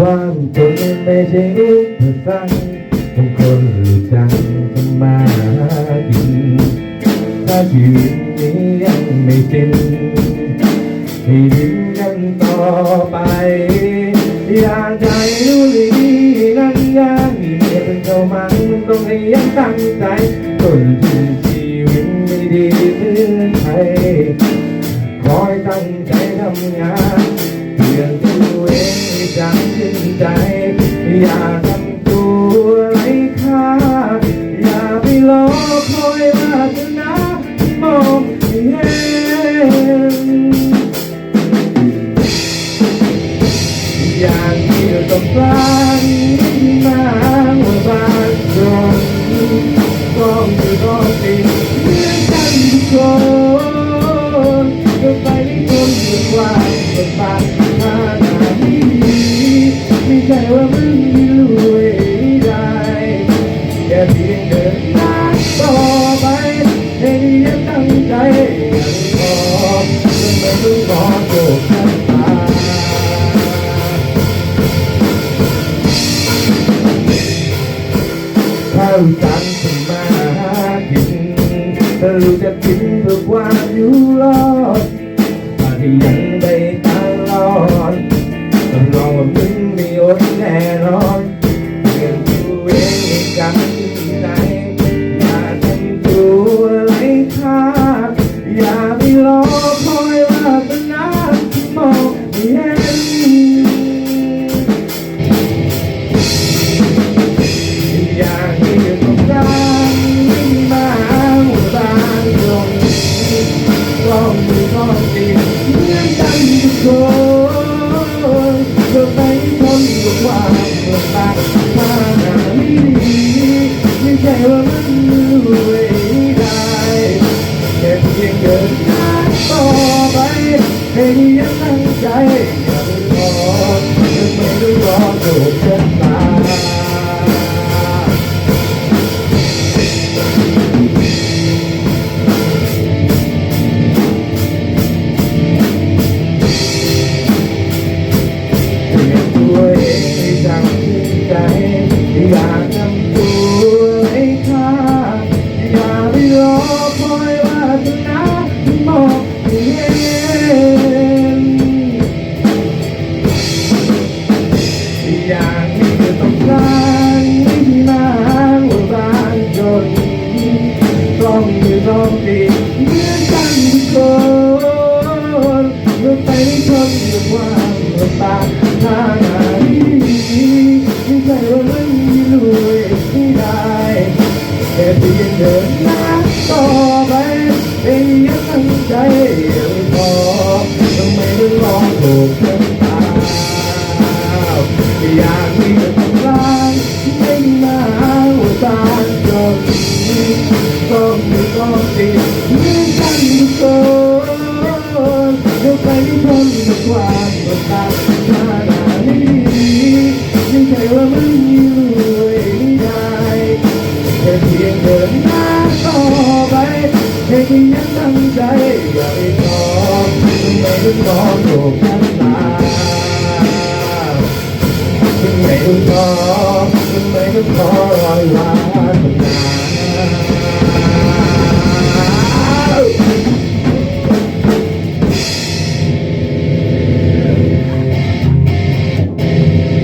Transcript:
ความจนไม่ใช่อุปสรรคของคนรู้จักทำมากินถ้าชีวิตนี้ยังไม่สิ้นให้ดิ้นกันต่อไป อยากใจรู้ดีนั้นยังมีเมียเป็นเจ้ามันต้องให้ยังตั้งใจต้นทุนชี ใจ อย่าทำตัวไร้ค่า อย่าไปรอคอยวาสนามองเห็นอย่างที่ต้องการมาว่าบ้านจนต้องอยู่ต้อติดเหมือนกันทุกคน ข้าวจันทร์มาหากินแต่รู้จะกินเพื่อความอยู่รอดอาที่ยังได้ตลอดต้องรอว่ามึงไม่อดแน่นอนเพียงตัวเองกัน ให้ยังตั้งใจอย่าไปรอจะไม่ต้องรอโดดช อยากมีแต่ทำร้ายไม่มาว่าบาต้องมีต้องติดเหมือนกันทุกคนเดี๋ยวไปทนกับความลำบากขนานี้ไม่ใช่ว่าไม่มีรวยไม่ได้แค่เพียงเดินหน้าต่อไปให้ยังตั้งใจอย่าไปท้อไม่ต้องรอโศกน้ำตาถึงไม่